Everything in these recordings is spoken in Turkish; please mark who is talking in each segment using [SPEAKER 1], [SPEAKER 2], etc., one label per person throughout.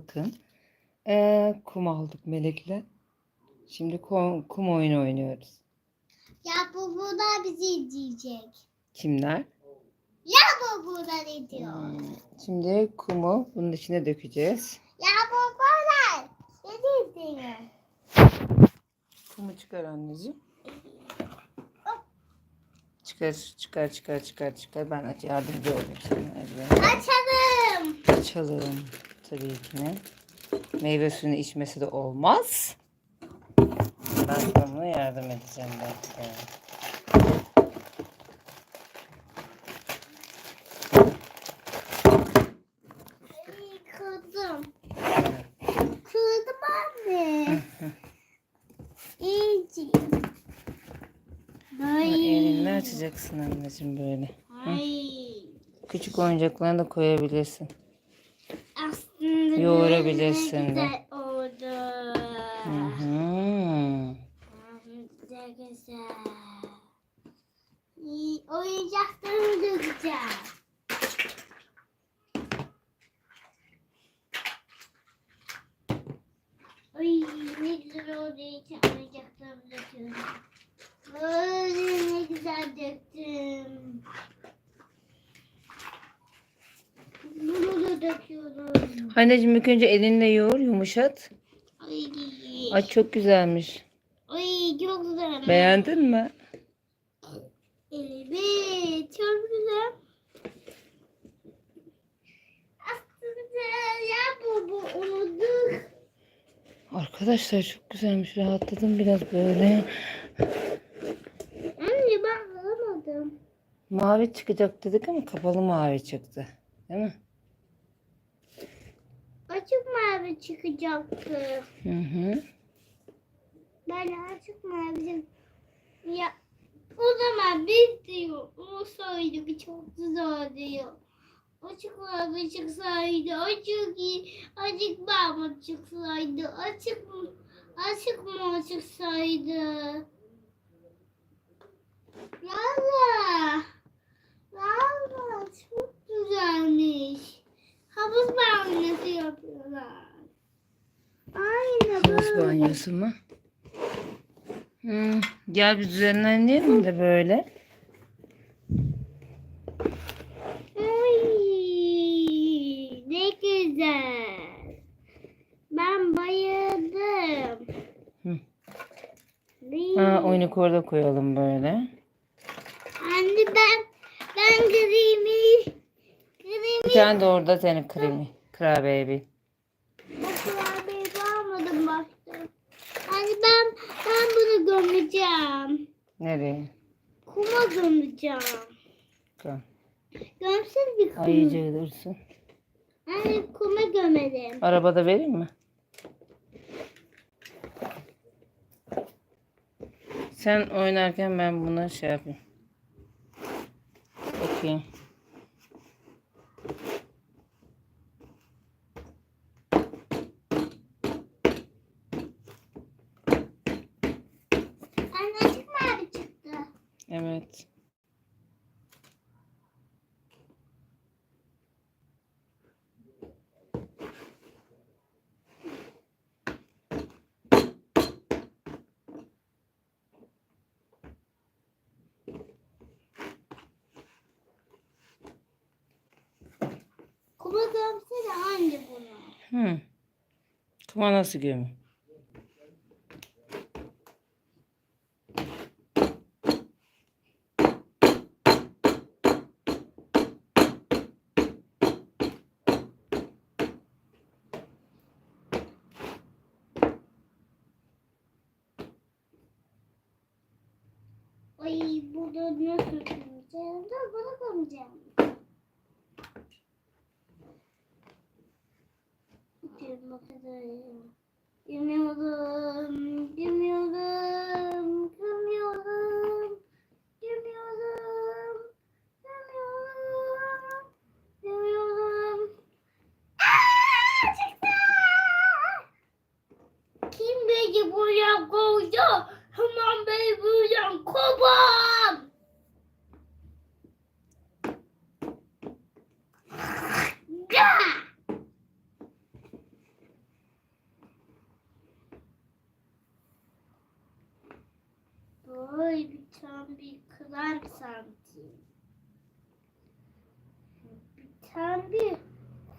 [SPEAKER 1] bakın. Ee, kum aldık Melek'le. Şimdi kum, kum oyunu oynuyoruz.
[SPEAKER 2] Ya bu burada bizi izleyecek.
[SPEAKER 1] Kimler?
[SPEAKER 2] Ya bu burada ne diyor?
[SPEAKER 1] Hmm, Şimdi kumu bunun içine dökeceğiz.
[SPEAKER 2] Ya bu burada bizi izliyor.
[SPEAKER 1] Kumu çıkar anneciğim. Çıkar, çıkar, çıkar, çıkar, çıkar. Ben aç yardımcı olayım sana.
[SPEAKER 2] Açalım.
[SPEAKER 1] Açalım tabii ki ne. Meyve suyunu içmesi de olmaz. Ben buna yardım edeceğim belki.
[SPEAKER 2] Kırdım. Kırdım anne. İyice.
[SPEAKER 1] Ha, Elinle açacaksın anneciğim böyle.
[SPEAKER 2] Ay.
[SPEAKER 1] Küçük oyuncaklarını da koyabilirsin.
[SPEAKER 2] Aslında
[SPEAKER 1] Yoğurabilirsin de.
[SPEAKER 2] oldu.
[SPEAKER 1] Hı hı.
[SPEAKER 2] Ne güzel. İyi, Oyuncaklarımı dökeceğim. Ay ne güzel oldu. İçine oyuncaklarımı döküyorum. Böyle ne güzel döktüm. Da döküyorum.
[SPEAKER 1] Anneciğim ilk önce elinle yoğur yumuşat.
[SPEAKER 2] Ay,
[SPEAKER 1] Ay çok güzelmiş.
[SPEAKER 2] ay çok güzel.
[SPEAKER 1] Beğendin mi?
[SPEAKER 2] Evet, çok güzel. Aslında ya bu bu unuttuk.
[SPEAKER 1] Arkadaşlar çok güzelmiş. Rahatladım biraz böyle.
[SPEAKER 2] Anne ben alamadım.
[SPEAKER 1] Mavi çıkacak dedik ama kapalı mavi çıktı. Değil mi?
[SPEAKER 2] Açık mavi çıkacaktı.
[SPEAKER 1] Hı hı.
[SPEAKER 2] Ben açık mavi Ya o zaman biz diyor. Olsaydı çok güzel diyor. Açık mavi çıksaydı, açık açık mavi çıksaydı, açık açık mı çıksaydı. Lala, Lala çok güzelmiş. Havuz banyosu yapıyorlar. Aynı
[SPEAKER 1] Havuz
[SPEAKER 2] böyle.
[SPEAKER 1] banyosu mu? Hı. Gel biz düzenleyelim de böyle.
[SPEAKER 2] Ay, ne güzel. Ben bayıldım.
[SPEAKER 1] Hı. Ha, oyunu orada koyalım böyle.
[SPEAKER 2] Anne ben ben grimi
[SPEAKER 1] Bir tane de orada senin kremi. Kurabiye
[SPEAKER 2] kurabiye almadım baktım. Anne ben ben bunu gömeceğim.
[SPEAKER 1] Nereye?
[SPEAKER 2] Kuma gömeceğim. Gömsün bir kuma.
[SPEAKER 1] Ay iyice dursun.
[SPEAKER 2] Anne kuma gömelim.
[SPEAKER 1] Arabada vereyim mi? Sen oynarken ben buna şey yapayım. Bakayım.
[SPEAKER 2] Anne açık mavi çıktı.
[SPEAKER 1] Evet.
[SPEAKER 2] Kuma gömsene anne bunu.
[SPEAKER 1] Hı. Kuma nasıl gömü?
[SPEAKER 2] Ay burada nasıl gömeceğim? Dur bunu gömeceğim. Gömüyorum, gömüyorum, gömüyorum, gömüyorum, gömüyorum, gömüyorum. Aa, çıktı! Kim beni buraya koydu? Hemen beni buradan kovan! Ya! Santim. Bir tane bir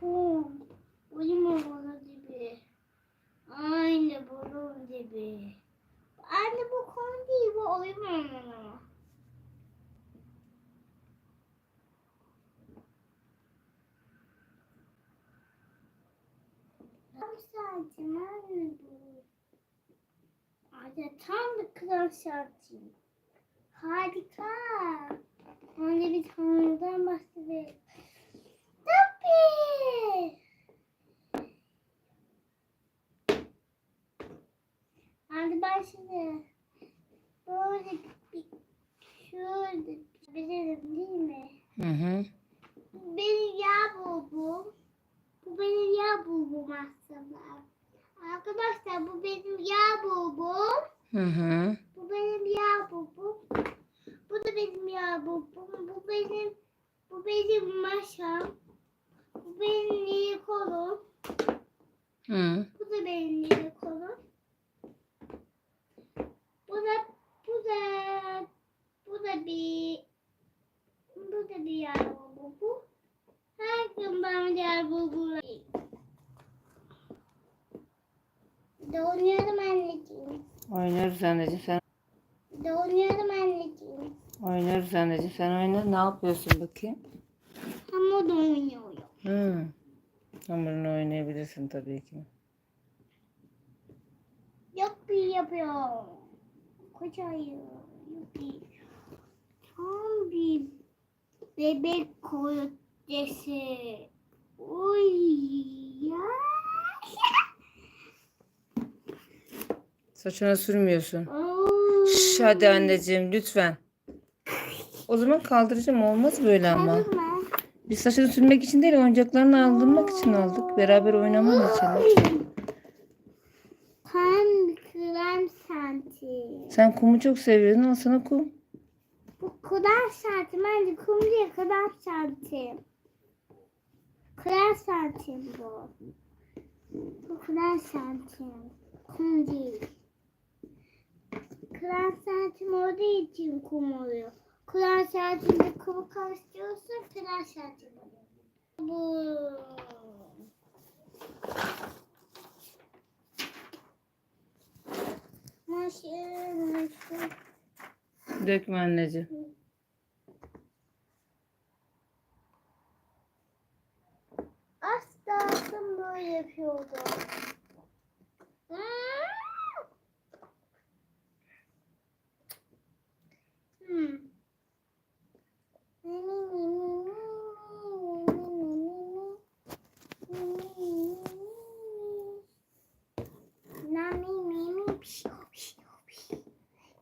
[SPEAKER 2] kum. Uyum olmalı gibi. Aynı bunun gibi. Anne bu kum değil bu olmalı. Tam santim anne bu. Anne tam bir kral santim. Harika. Anne bir tanrıdan bahsedelim. Tabii. Hadi şimdi böyle bir şöyle bilirim değil mi?
[SPEAKER 1] Hı hı.
[SPEAKER 2] Bu benim yağ bulbum. Bu benim yağ bulbum aslında. Arkadaşlar bu benim yağ bulbum.
[SPEAKER 1] Hı hı.
[SPEAKER 2] Bu benim yağ bulbum. Bu da benim yağ bulbum. Bu benim bu benim maşam. Bu benim yeni kolum.
[SPEAKER 1] Hı.
[SPEAKER 2] Bu da benim yeni kolum. Bu da bu da bu da bir bu da bir yağ bulbum. Her gün ben yağ bulbumla Oynuyorum anneciğim.
[SPEAKER 1] Oynuyoruz anneciğim sen.
[SPEAKER 2] Oynuyorum anneciğim.
[SPEAKER 1] Oynuyoruz anneciğim sen oyna. Ne yapıyorsun bakayım?
[SPEAKER 2] Da oynuyorum.
[SPEAKER 1] Hı. Hamurunu oynayabilirsin tabii ki.
[SPEAKER 2] Yok bir yapıyor. Kocayı. Yok bir. Tam bir bebek kocası. Uy ya.
[SPEAKER 1] Saçına sürmüyorsun. Şş, hadi anneciğim lütfen. O zaman kaldıracağım olmaz böyle ama. Biz saçını sürmek için değil oyuncaklarını aldırmak için aldık. Beraber oynaman için.
[SPEAKER 2] Kan krem santi.
[SPEAKER 1] Sen kumu çok seviyordun al sana kum.
[SPEAKER 2] Bu kadar santim. Bence kum değil kadar santim. Kadar santim bu. Bu kadar santim. Kum değil. Santim olduğu için kum oluyor. Kadar santimde kumu karıştırıyorsun oluyor. Bu. Nasıl? Nasıl?
[SPEAKER 1] Dökme anneciğim.
[SPEAKER 2] Asla böyle yapıyordu. Hmm.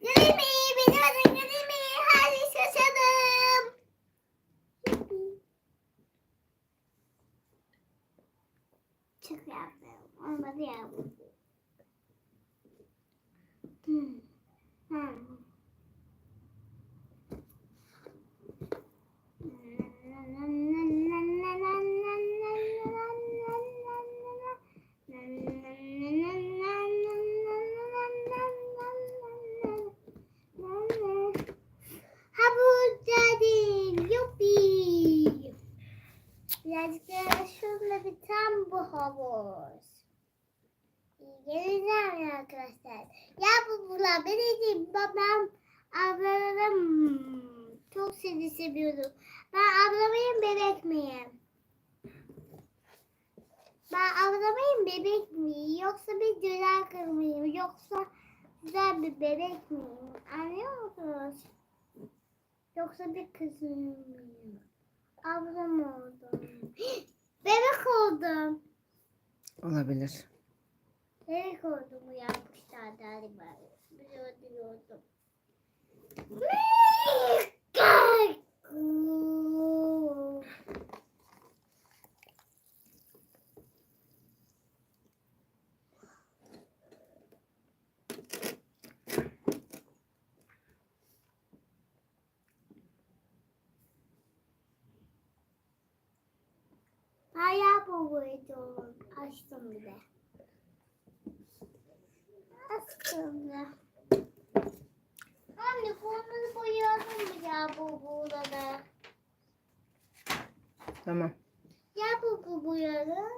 [SPEAKER 2] Gülümü, benim adım Gülümü. Hadi şaşalım. Çok yaptım. Olmadı ya bu. Hmm. Hmm. Birazcık şunla bir tam bu havuz. Geleceğim arkadaşlar. Ya bu bula benim babam ablalarım çok seni seviyorum. Ben ablamayım bebek miyim? Ben ablamayım bebek miyim? Yoksa bir güzel mıyım? Yoksa güzel bir bebek miyim? Anlıyor musunuz? Yoksa bir kız mıyım? Ablam oldum. bebek oldum.
[SPEAKER 1] Olabilir.
[SPEAKER 2] Bebek oldum uyanmışlar galiba. Biliyordum. Bayağı boğuydum. Açtım bile. Bile. Anne formunu boyayalım mı ya? Bu burada.
[SPEAKER 1] Tamam.
[SPEAKER 2] Ya bu bu burada.